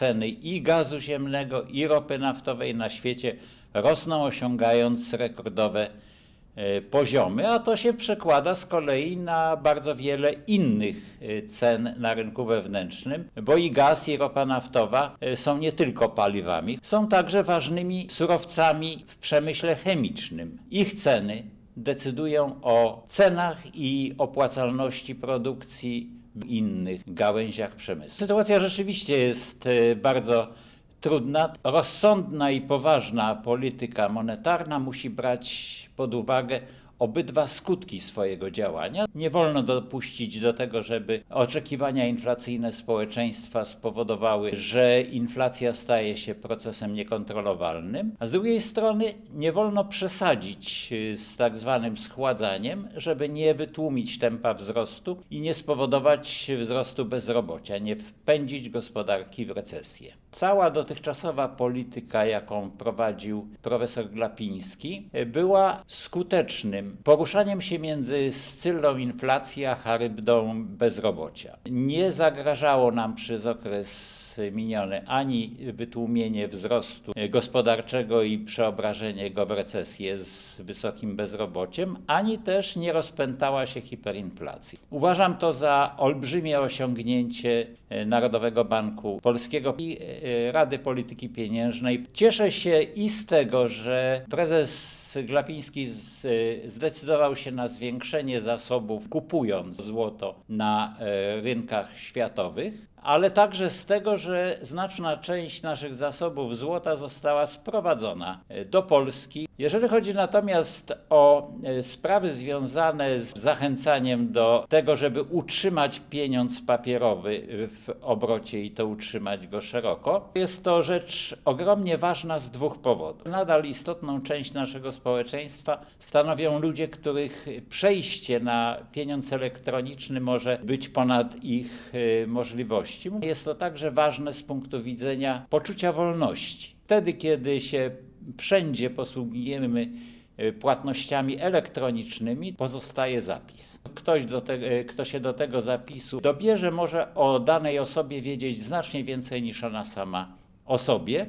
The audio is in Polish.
ceny i gazu ziemnego, i ropy naftowej na świecie rosną, osiągając rekordowe e, poziomy, a to się przekłada z kolei na bardzo wiele innych e, cen na rynku wewnętrznym, bo i gaz, i ropa naftowa e, są nie tylko paliwami, są także ważnymi surowcami w przemyśle chemicznym. Ich ceny decydują o cenach i opłacalności produkcji innych gałęziach przemysłu. Sytuacja rzeczywiście jest e, bardzo trudna. Rozsądna i poważna polityka monetarna musi brać pod uwagę obydwa skutki swojego działania. Nie wolno dopuścić do tego, żeby oczekiwania inflacyjne społeczeństwa spowodowały, że inflacja staje się procesem niekontrolowalnym, a z drugiej strony nie wolno przesadzić y, z tak zwanym schładzaniem, żeby nie wytłumić tempa wzrostu i nie spowodować wzrostu bezrobocia, nie wpędzić gospodarki w recesję. Cała dotychczasowa polityka, jaką prowadził profesor Glapiński, była skutecznym poruszaniem się między scylą inflacji a charybdą bezrobocia. Nie zagrażało nam przez okres miniony ani wytłumienie wzrostu gospodarczego i przeobrażenie go w recesję z wysokim bezrobociem, ani też nie rozpętała się hiperinflacji. Uważam to za olbrzymie osiągnięcie e, Narodowego Banku Polskiego i e, Rady Polityki Pieniężnej. Cieszę się i z tego, że prezes Glapiński z, zdecydował się na zwiększenie zasobów, kupując złoto na e, rynkach światowych, ale także z tego, że znaczna część naszych zasobów złota została sprowadzona e, do Polski. Jeżeli chodzi natomiast o e, sprawy związane z zachęcaniem do tego, żeby utrzymać pieniądz papierowy w obrocie i to utrzymać go szeroko, jest to rzecz ogromnie ważna z dwóch powodów. Nadal istotną część naszego społeczeństwa stanowią ludzie, których przejście na pieniądz elektroniczny może być ponad ich e, możliwości. Jest to także ważne z punktu widzenia poczucia wolności. Wtedy, kiedy się wszędzie posługujemy e, płatnościami elektronicznymi, pozostaje zapis. Ktoś, te, e, kto się do tego zapisu dobierze, może o danej osobie wiedzieć znacznie więcej niż ona sama o sobie.